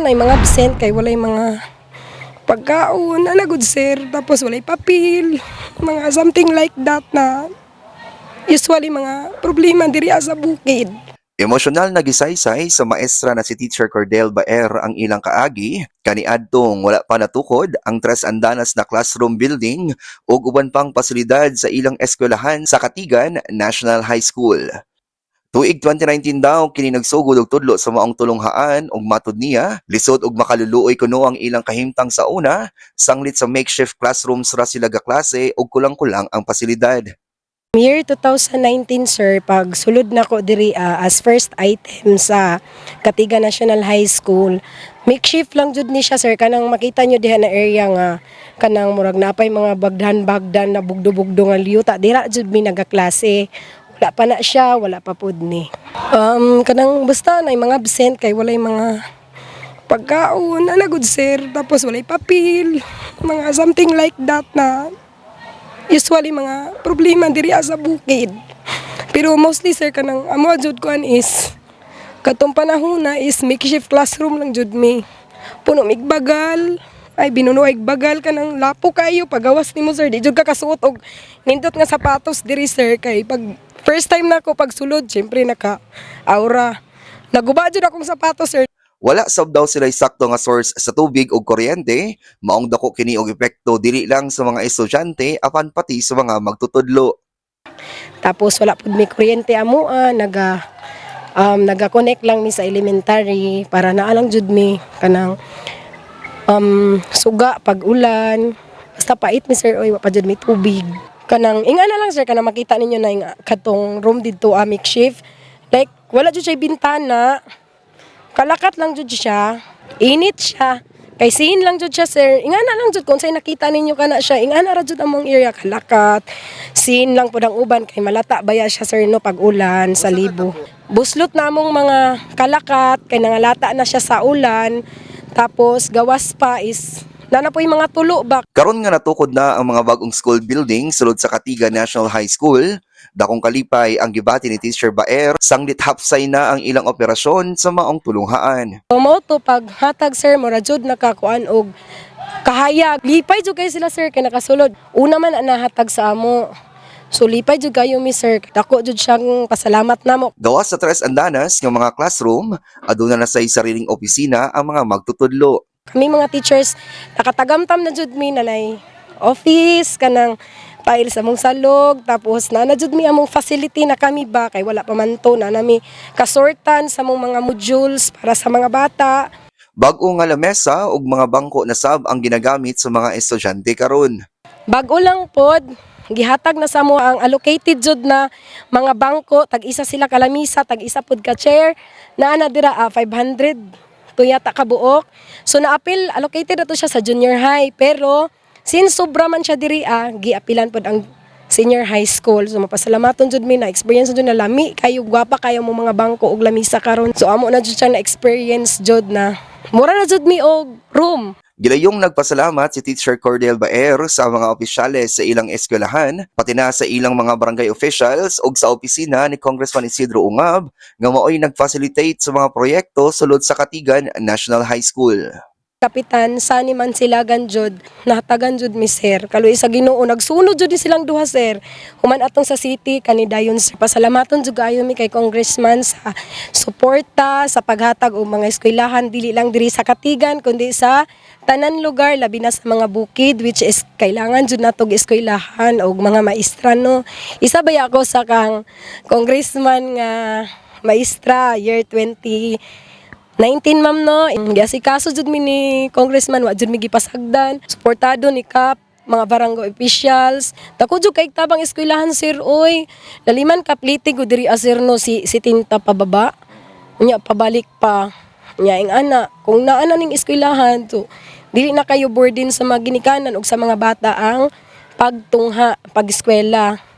Nay mga absent kay walay mga pagkaon, ana good sir, tapos walay papel, mga something like that na usually mga problema diri sa bukid. Emosyonal na gisaysay sa maestra na si Teacher Cordel Baer ang ilang kaagi, kaniadtong wala pa natukod ang tres andanas na classroom building ug uban pang pasilidad sa ilang eskwelahan sa Katigan National High School. Tuig 2019 daw kini nagsugod og tudlo sa maong tulonghaan ug matud niya lisod ug makaluluoy kuno ang ilang kahimtang sa una sanglit sa makeshift classrooms ra sila gaklase ug kulang-kulang ang pasilidad. Year 2019 sir, pag sulod na ko diri ah, as first item sa Katiga National High School, makeshift lang jud ni siya sir kanang makita nyo diha na area nga kanang murag napay mga bagdan-bagdan na bugdo-bugdo nga liyuta dira jud mi nagaklase. Wala pa na siya, wala pa pud ni. Um kanang basta na mga absent kay walay mga pagkaon, ana good sir, tapos walay papel, mga something like that na usually mga problema diri sa bukid. Pero mostly sir kanang amo jud kuan is katong panahon na is makeshift classroom lang jud mi. Puno mig bagal. Ay bagal ka ng lapo kayo pagawas nimo sir di jud ka kasuot og nindot nga sapatos diri sir kay pag first time na ako pagsulod syempre naka aura. Naguba jud akong sapatos sir Wala sab daw sila sakto nga source sa tubig ug kuryente, maong dako kini og epekto dili lang sa mga estudyante apan pati sa mga magtutudlo. Tapos wala pud may kuryente amo ah, naga um, naga-connect lang mi sa elementary para naalang jud mi kanang um, suga pag ulan. Basta pait mi sir oy wa pa jud mi tubig. Kanang inga na lang sir kanang makita ninyo na yung katong room dito ah, makeshift. Like wala jud siya bintana. Kalakat lang jud siya. Init siya. Kay sin lang jud siya sir. Inga na lang jud kung say nakita ninyo kana siya. Inga na ra jud among area kalakat. Sin lang pud ang uban kay malata baya siya sir no pag ulan sa libo. Buslot namong mga kalakat kay nangalata na siya sa ulan. Tapos gawas pa is nana po yung mga tulo ba Karon nga natukod na ang mga bagong school building sulod sa Katiga National High School, dakong kalipay ang gibati ni Teacher Baer, sanglit hapsay na ang ilang operasyon sa maong tulunghaan. Mo to pag hatag sir mura jud nakakuan og kahayag. Lipay jud kayo sila sir kay nakasulod. Una man ang nahatag sa amo. So lipay jud kayo mi sir. Dako jud siyang pasalamat namo. Gawas sa tres andanas ng mga classroom, aduna na say sariling opisina ang mga magtutudlo. Kami mga teachers nakatagamtam na jud mi nanay office kanang file sa mong salog tapos na na jud mi among facility na kami ba kay wala pa man to na nami kasortan sa mong mga modules para sa mga bata Bag-o nga lamesa ug mga bangko na sab ang ginagamit sa mga estudyante karon. Bago lang pod, gihatag na sa mo ang allocated jud na mga bangko, tag-isa sila kalamisa, tag-isa pod ka chair, na dira ah, 500 to yata ka buok. So na-appeal, allocated na to siya sa junior high, pero since sobra man siya diri ah, giapilan pod ang senior high school. So mapasalamaton jud mi na experience jud na lami kayo gwapa kayo mo mga bangko og lamisa karon. So amo na jud siya na experience jud na mura na jud mi og room. Gilayong nagpasalamat si Teacher Cordel Baer sa mga opisyales sa ilang eskwelahan, pati na sa ilang mga barangay officials ug sa opisina ni Congressman Isidro Ungab nga maoy nag-facilitate sa mga proyekto sulod sa Katigan National High School. Kapitan sani man sila ganjud nahatagan jud mi sir. Kaloy sa Ginoo nagsunod jud silang duha sir. Human atong sa city kani dayon sir. Pasalamaton jud ayo mi kay congressman sa suporta sa paghatag og mga eskwelahan. Dili lang diri sa Katigan kundi sa tanan lugar labi na sa mga bukid which is kailangan jud natog eskwelahan og mga maestra no? Isa ba ako sa kang congressman nga maestra year 20 19 ma'am no, gasi kaso jud mi ni congressman wa jud mi gipasagdan. Suportado ni Kap mga barangay officials. Dako jud kay tabang eskwelahan sir oy. Laliman kapliti ko diri asir no si si tinta pababa. Nya pabalik pa. Nya ing ana kung naa na ning eskwelahan to dili na kayo burden sa mga ginikanan ug sa mga bata ang pagtungha pag-eskwela.